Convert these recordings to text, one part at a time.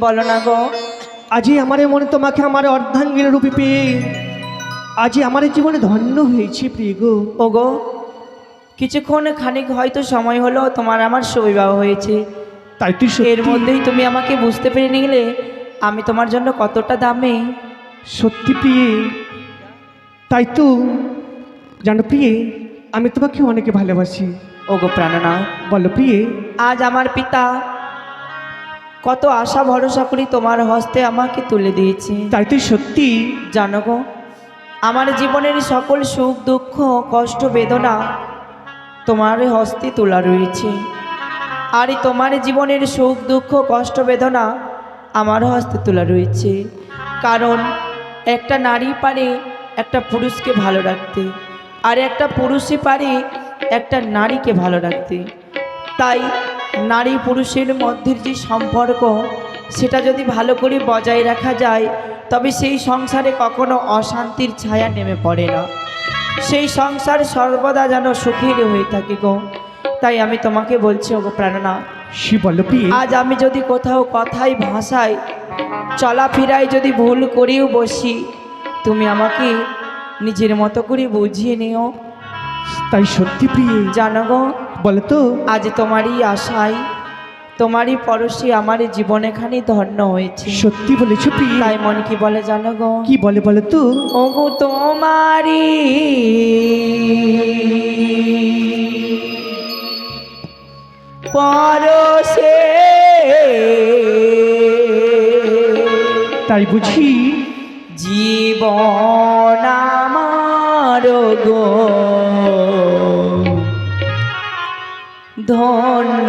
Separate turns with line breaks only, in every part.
বলো না গো।
আজই আমার মনে তোমাকে আমার অর্ধাঙ্গিনী রূপে পেয়ে আজই আমার জীবনে ধন্য হয়েছে প্রিয় গো।
ও গো কিছুক্ষণ খানিক হয়তো সময় হলো তোমার আমার সুবিবাহ হয়েছে।
তাই তুই
এর মধ্যেই তুমি আমাকে বুঝতে পেরে নিলে আমি তোমার জন্য কতটা দামে।
সত্যি প্রিয়ে তাই তো। জানো প্রিয়ে আমি তোমাকে অনেকে ভালোবাসি।
ও গো প্রাণনা
বলো প্রিয়ে।
আজ আমার পিতা কত আশা ভরসা করি তোমার হস্তে আমাকে তুলে দিয়েছে।
তাই তুই সত্যি
জানো গো আমার জীবনের সকল সুখ দুঃখ কষ্ট বেদনা তোমার হস্তে তোলা রয়েছে। আর তোমার জীবনের সুখ দুঃখ কষ্ট বেদনা আমার হস্তে তোলা রয়েছে। কারণ একটা নারী পারে একটা পুরুষকে ভালো রাখতে আর একটা পুরুষই পারে একটা নারীকে ভালো রাখতে। তাই নারী পুরুষের মধ্যে যে সম্পর্ক সেটা যদি ভালো করে বজায় রাখা যায় তবে সেই সংসারে কখনো অশান্তির ছায়া নেমে পড়ে না। সেই সংসার সর্বদা যেন সুখের হয়ে থাকে গো। তাই আমি তোমাকে বলছি ওগো প্রাণনা আজ আমি যদি কোথাও কথায় ভাষায় চলাফেরায় যদি ভুল করেও বসি তুমি আমাকে নিজের মতো করে বুঝিয়ে নিও।
তাই সত্যি প্রিয়ে।
জানো গো
বলো তো
আজ তোমারই আশায় তোমারই পরশে আমার জীবন এখানে ধন্য হয়েছে।
সত্যি বলেছ
তাই মন কি বলে জানো গো?
কি বলে বলো তো
ওগো তোমারি পরশে।
তাই বুঝি?
জীবন আমার গো। ধন্য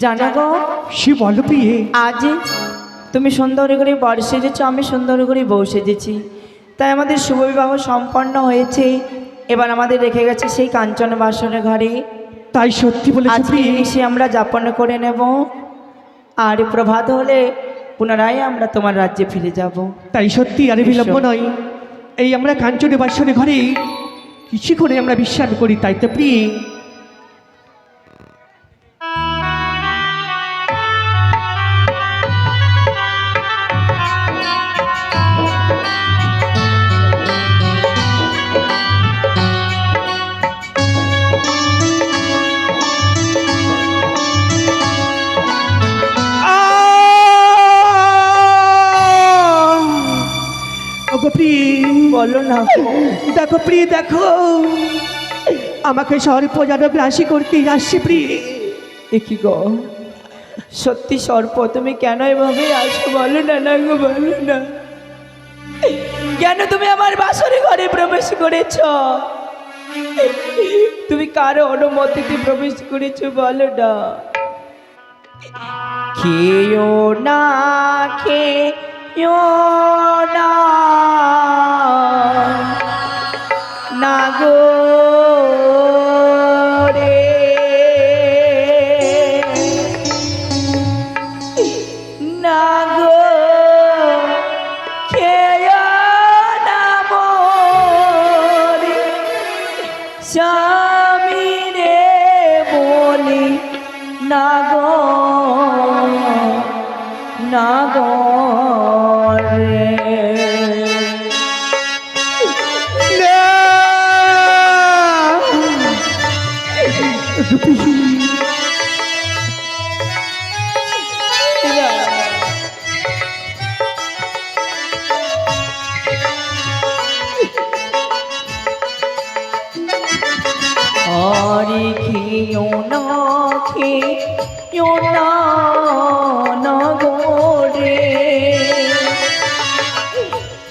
জানো গো
সে বলো প্রিয়ে
আজ তুমি সুন্দর করে বর সেজেছো আমি সুন্দর করে বউ সেজেছি। তাই আমাদের শুভ বিবাহ সম্পন্ন হয়েছে। এবার আমাদের রেখে গেছে সেই কাঞ্চন বাসনের ঘরে।
তাই সত্যি বলেছ
আজকে এসে আমরা যাপন করে নেব। আর প্রভাত হলে পুনরায় আমরা তোমার রাজ্যে ফিরে যাব।
তাই সত্যি আর বিলম্ব নয়। এই আমরা কাঞ্চনে বাসনে ঘরে। কিছু করে আমরা বিশ্রাম করি তাই তো প্রিয়ে। ওগো প্রিয়ে
বলো না।
দেখো প্রিয়ে দেখো। আমাকে সর্প যেন গ্রাসী করতে আসছে
এ কি গো। সত্যি সর্প, তুমি কেন এভাবে আসো বলো না না গো, বলো না। কেন তুমি আমার বাসরে ঘরে প্রবেশ করেছ? তুমি কারও অনুমতিতে প্রবেশ করেছ, বলো না। খেয়েও না খেয়েও না। না গো।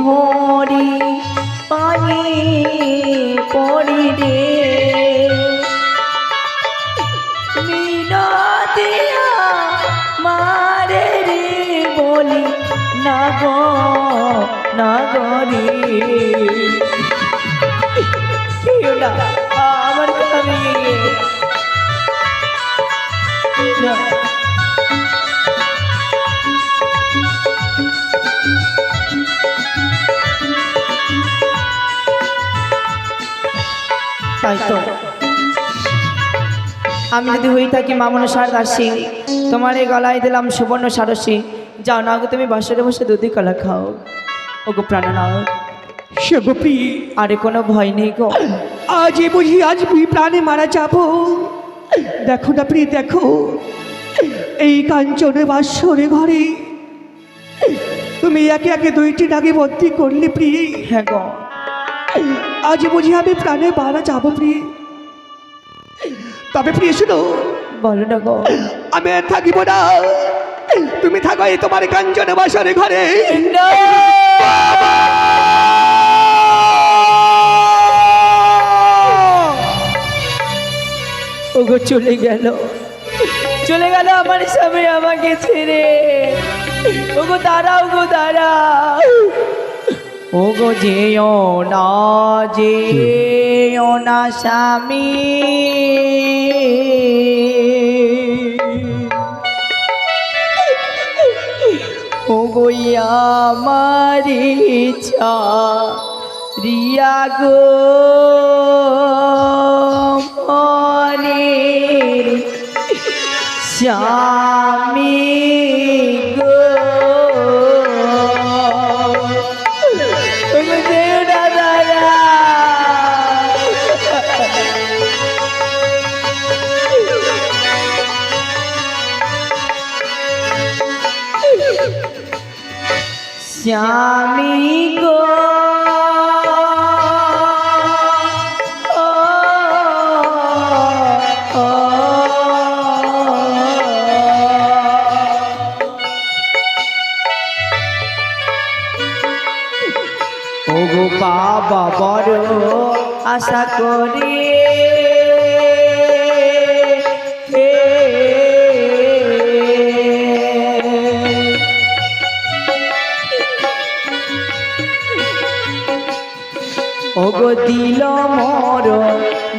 ধরি, পানি পড়ি রে। মিনতিয়া মারে রে বলি না গো না গো রে। কেউ না, আমার স্বামী না। তাই তো আমি যদি হয়ে থাকি মামন সার দাসী তোমার এই গলায় দিলাম সুবর্ণ সারসী। যাও না তুমি বাসরে বসে দুধি কলা খাও। ওগো প্রাণনাথ
সে গো প্রিয়ে
আরে কোনো ভয় নেই গো।
আজ এ বুঝি আজ প্রাণে মারা যাব। দেখো না প্রিয় দেখো। এই কাঞ্চনে বাসরে ঘরে। তুমি একে একে দুইটি নাগে বন্দি করলে প্রিয়ে।
হ্যাঁ গো।
আজ বুঝি আমি প্রাণে মারা যাব প্রিয়ে। তবে প্রিয় শুনো।
বলো না গো।
আমি আর থাকিব না। তুমি থাকো এই তোমার কাঞ্চন বাসরে ঘরে।
ওগো চলে গেল। চলে গেল আমার স্বামী আমাকে ছেড়ে। ওগো দাঁড়াও গো দাঁড়াও। ওগো যেও না যেও না স্বামী। ওগো আমার ইচ্ছা রিয়া গো মনের স্বামী। শ্যামী গো। আশা করি ওগো দিল মর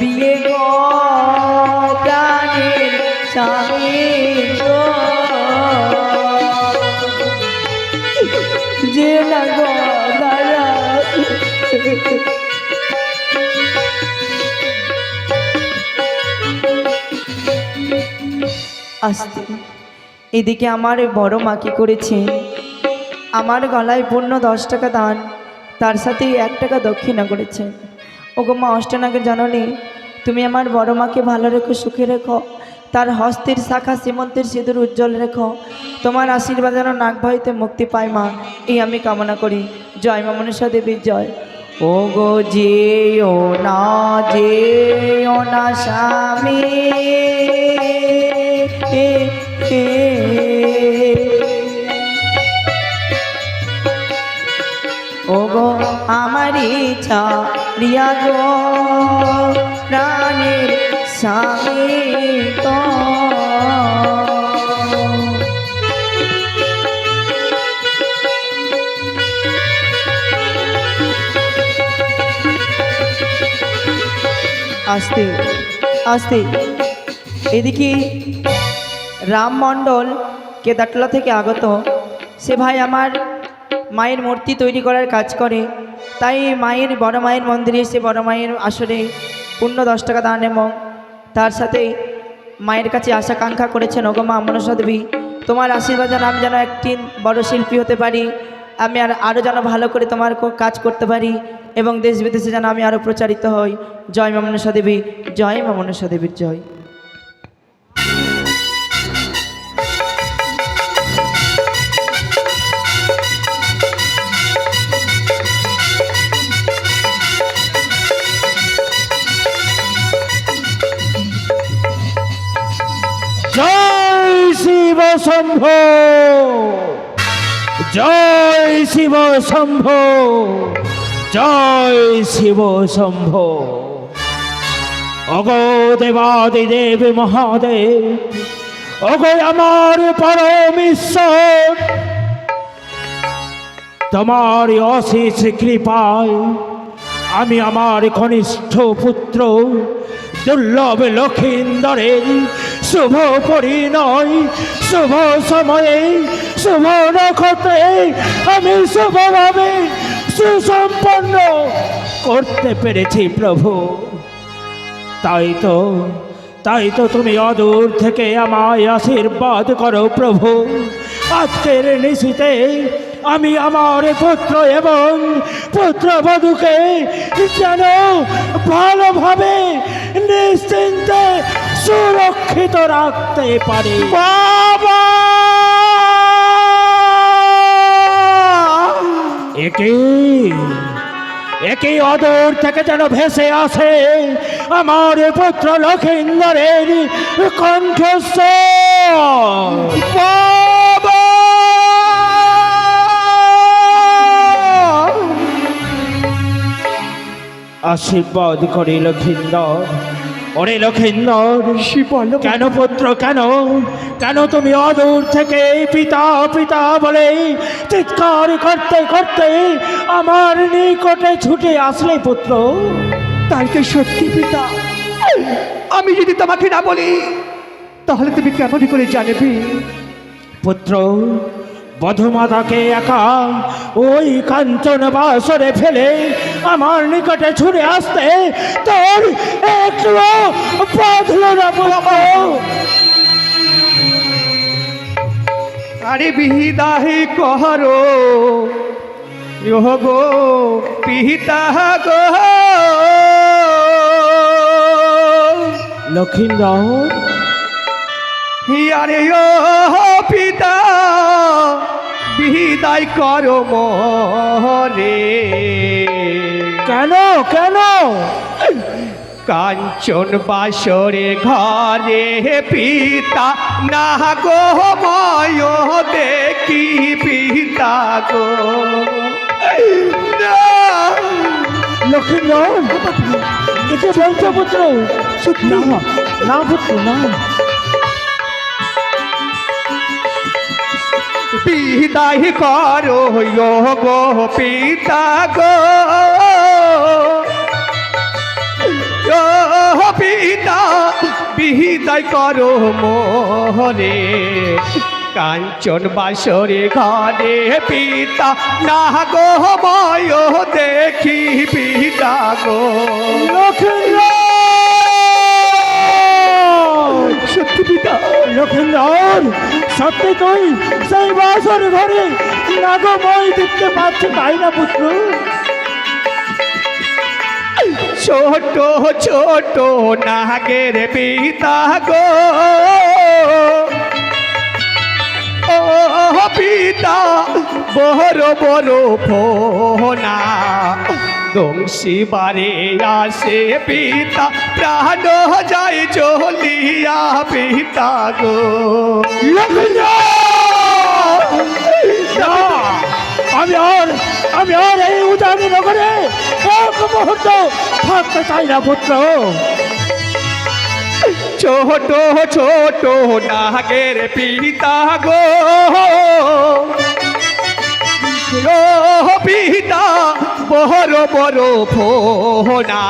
বিয়ে যে আসতে, এদিকে আমার বড় মা কি করেছে? আমার গলায় পূর্ণ দশ টাকা দান। তার সাথে এক টাকা দক্ষিণা করেছে। ওগো মা অষ্টনাগের জননী, তুমি আমার বড় মাকে ভালো রেখো, সুখে রেখো। তার হস্তের শাখা সীমন্তের সিঁদুর উজ্জ্বল রেখো। তোমার আশীর্বাদ যেন নাক ভয়তে মুক্তি পায় মা, এই আমি কামনা করি। জয় মা মনীষা দেবীর জয়। ও গো যেও না যেও না স্বামী। ওগো, আমার ইচ্ছা রিয়া গো, প্রাণের স্বামী তো। আস্তে আস্তে, এদিকে রাম মণ্ডল কেদারটলা থেকে আগত, সে ভাই আমার মায়ের মূর্তি তৈরি করার কাজ করে। তাই মায়ের, বড় মায়ের মন্দিরে এসে বড় মায়ের আসরে পূর্ণ দশ টাকা দান এবং তার সাথে মায়ের কাছে আশা কাঙ্ক্ষা করেছেন ওগমা মনসা দেবী, তোমার আশীর্বাদ যেন আমি যেন একটি বড় শিল্পী হতে পারি। আমি আর আরও যেন ভালো করে তোমার কাজ করতে পারি এবং দেশ বিদেশে যেন আমি আরও প্রচারিত হই। জয় মা মনসা দেবী, জয় মা মনসা দেবীর জয়।
শম্ভ জয় শিব শম্ভ জয় শিব শম্ভ অগো দেবাদি দেব মহাদেব, অগো আমার পরম ঈশ্বর তোমার অশেষ কৃপায় আমি আমার কনিষ্ঠ পুত্র দুর্লভ লক্ষিন্দরের শুভ পরিণয় শুভ সময়ে, শুভ নক্ষত্রে আমি শুভভাবে সুসম্পন্ন করতে পেরেছি প্রভু। তাই তো তাই তো তুমি অদূর থেকে আমায় আশীর্বাদ করো প্রভু। আজকের নিশিতে আমি আমার পুত্র এবং পুত্রবধূকে যেন ভালোভাবে নিশ্চিন্তে সুরক্ষিত রাখতে পারি। বাবা! একই একই অদূর থেকে যেন ভেসে আসে আমার পুত্র লক্ষিন্দরের কণ্ঠস্বর।
বাবা!
আশীর্বাদ করি লক্ষিন্দর। ওরে লক্ষিন্দর কেন পুত্র কেন? কেন তুমি অদূর থেকে পিতা পিতা বলে চিৎকার করতে করতে আমার নিকটে ছুটে আসলে পুত্র?
তাই তো সত্যি পিতা। আমি যদি তোমাকে না বলি তাহলে তুমি কেমন করে জানবে?
পুত্র বধমাতাকে একা ওই কাঞ্চন বাসরে ফেলে আমার নিকটে ছুড়ে আসতে তোর একটু বাঁধল না
আরে বিদায় করো গো পিতা গো।
লক্ষিন্দর।
ও পিতা। বিদায় করো মরে
কেন? কেন?
কাঞ্চন বাসরে ঘরে পিতা না গো ময় দেখি পিতা গো?
একে বলছো পুত্র না না পুত্র না।
বিদায় করো গো পিতা গো। পিতা বিদায় করো মোহরে কাঞ্চন বাসরে ঘরে পিতা না গো ময় দেখি পিতা গো। সত্যি পিতা
লক্ষিন্দর সত্যি তুই সেই বাসর ঘরে নাগময় দেখতে পাচ্ছ তাই না পুত্র?
ছোট ছোট নাগের পিতা গো। ও পিতা, বড় বড় ফোনা। দংশিবারে আসে পিতা প্রাণ যায় চলিয়া পিতা গো।
আমি আর আমি আর এই উদানি নগরে এক মুহূর্ত থাকতে চাই না পুত্র।
ছোট ছোট নাগের পিতা গো। পিতা, বড় বড় ফোনা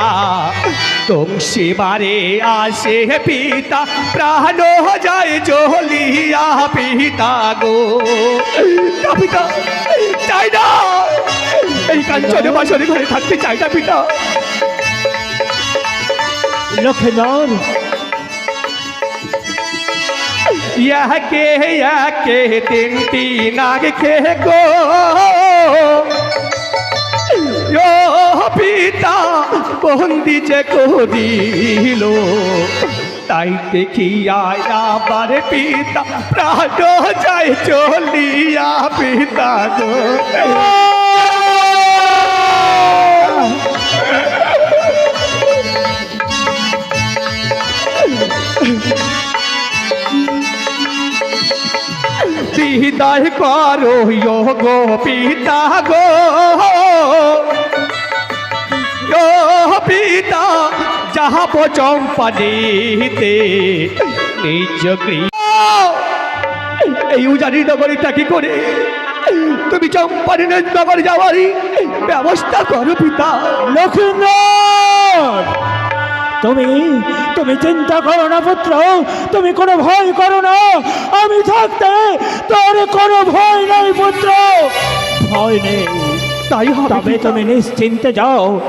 তুমসিবারে আসে পিতা, প্রাণ যায় চলিয়া পিতা গো। পিতা, চাই না। এই কাঞ্চনে বাসরে ঘরে থাকতে চাই না পিতা।
লক্ষিন্দর
ইয়াকে ইয়াকে তিনটি নাগ খে গো পিতা বন্দি যে করিল তাই দেখিয়া আবার পিতা প্রাণ যায় চলিয়া পিতা গো বিদায় করো গো, পিতা গো। পিতা, যাহা চম্পা দিতে নিজ এই উজানি নগরীটা কি করে? তুমি চম্পানি নগরে যাওয়ারই ব্যবস্থা করো পিতা।
লক্ষিন্দর তুমি তুমি চিন্তা করো না পুত্র তুমি কোনো ভয় করো না। আমি থাকতে তোর কোনো ভয় নেই পুত্র। ভয় নেই
তাই
তবে তুমি নিশ্চিন্তে যাও।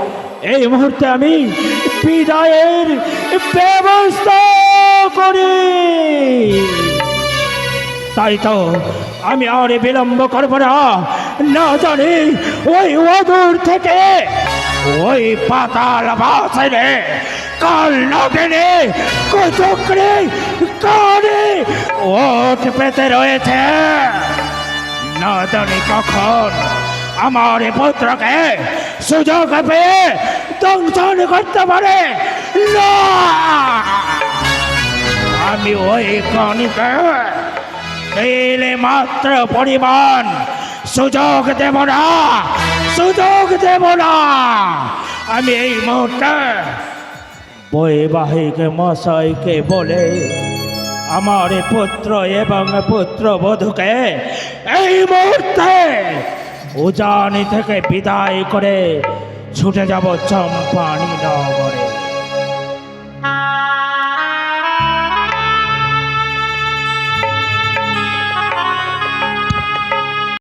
এই মুহূর্তে আমি বিদায়ের ব্যবস্থা করি। তাই তো আমি আর বিলম্ব করব না। না জানি ওই অদূর থেকে ওই পাতাল বাসনে কাল নগেনে কুচক্রে কানে ওট পেতে রয়েছে। না জানি কখন আমার পুত্রকে সুযোগ পেয়ে দংশন করতে পারে। না! আমি ওই কণিকে মাত্র পরিমাণ সুযোগ দেব না। সুযোগ দেব না। আমি এই মুহূর্তে বৈবাহিক মশাইকে বলে আমার পুত্র এবং পুত্র পুত্রবধূকে এই মুহূর্তে উজানি থেকে বিদায় করে ছুটে যাব চম্পানি নগরে